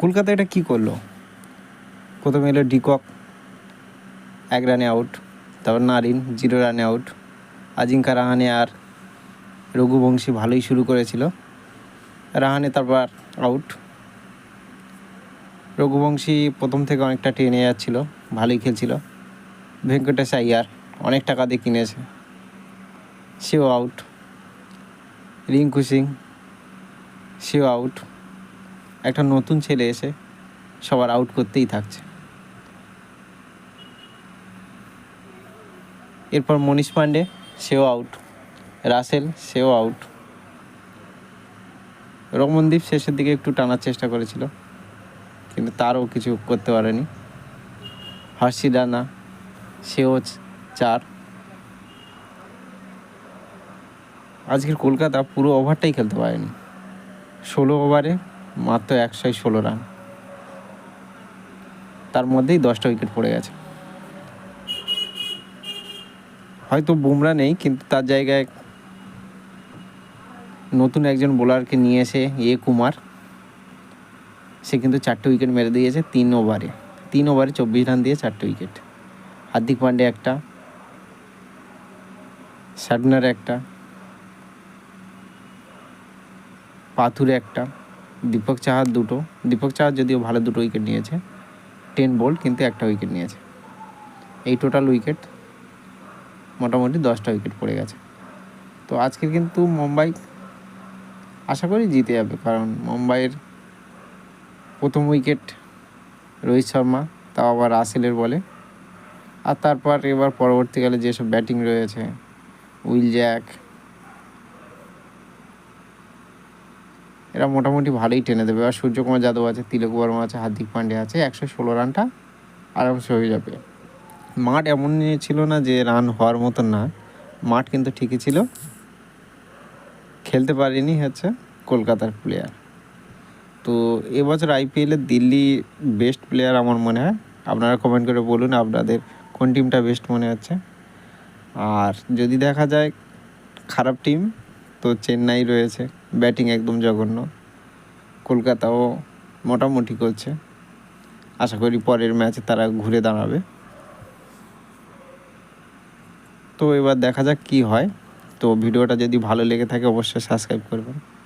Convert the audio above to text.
কলকাতা এটা কী করল? প্রথমে এলো ডিকক, এক রানে আউট তারপর নারিন, জিরো রানে আউট আজিঙ্কা রাহানে আর রঘুবংশী ভালোই শুরু করেছিল। রাহানে তারপর আউট রঘুবংশী প্রথম থেকে অনেকটা টেনে যাচ্ছিল, ভালোই খেলছিল। ভেঙ্কটেশ আইয়ার অনেক টাকা দিয়ে কিনেছে, সেও আউট রিঙ্কু সিং, সেও আউট একটা নতুন ছেলে এসে সবার আউট করতেই থাকছে। এরপর মনীষ পাণ্ডে সেও আউট রাসেল, সেও আউট রমনদীপ শেষের দিকে একটু টানার চেষ্টা করেছিল, কিন্তু তারও কিছু করতে পারেনি। হর্ষি রানা, সেও চার। আজকের কলকাতা পুরো ওভারটাই খেলতে পারেনি। ষোলো ওভারে মাত্র একশো ষোলো রান। তার মধ্যেই দশটা উইকেট পড়ে গেছে। হয়তো বুমরা নেই, কিন্তু তার জায়গায় নতুন একজন বোলারকে নিয়ে এসে এ কুমার। সে কিন্তু চারটে উইকেট মেরে দিয়েছে তিন ওভারে তিন ওভারে চব্বিশ রান দিয়ে চারটে উইকেট হার্দিক পান্ডে একটা সাডনার একটা, পাথুরে একটা। দীপক চাহার দুটো। দীপক চাহার যদিও ভালো দুটো উইকেট নিয়েছে টেন বোল্ড কিন্তু একটা উইকেট নিয়েছে। এই টোটাল উইকেট মোটামুটি দশটা উইকেট পড়ে গেছে। তো আজকের কিন্তু মুম্বাই আশা করি জিতে যাবে, কারণ মুম্বাইয়ের প্রথম উইকেট রোহিত শর্মা, তাও আবার রাসেলের বলে। আর তারপর এবার পরবর্তীকালে যেসব ব্যাটিং রয়েছে, উইল জ্যাক এরা মোটামুটি ভালোই টেনে দেবে। আর সূর্যকুমার যাদব আছে, তিলক বর্মা আছে, হার্দিক পান্ডে আছে, একশো ষোলো রানটা আরামসে হয়ে যাবে। মাঠ এমন ছিল না যে রান হওয়ার মতো না। মাঠ কিন্তু ঠিকই ছিল। খেলতে পারেনি হচ্ছে কলকাতার প্লেয়ার তো এবছর আইপিএলের দিল্লি বেস্ট প্লেয়ার আমার মনে হয়। আপনারা কমেন্ট করে বলুন আপনাদের কোন টিমটা বেস্ট মনে হচ্ছে। আর যদি দেখা যায়, খারাপ টিম তো চেন্নাই রয়েছে। ব্যাটিং একদম জঘন্য। কলকাতাও মোটামুটি করছে। আশা করি পরের ম্যাচে তারা ঘুরে দাঁড়াবে। তো এবার দেখা যাক কি হয়। তো ভিডিওটা যদি ভালো লেগে থাকে, অবশ্যই সাবস্ক্রাইব করবেন।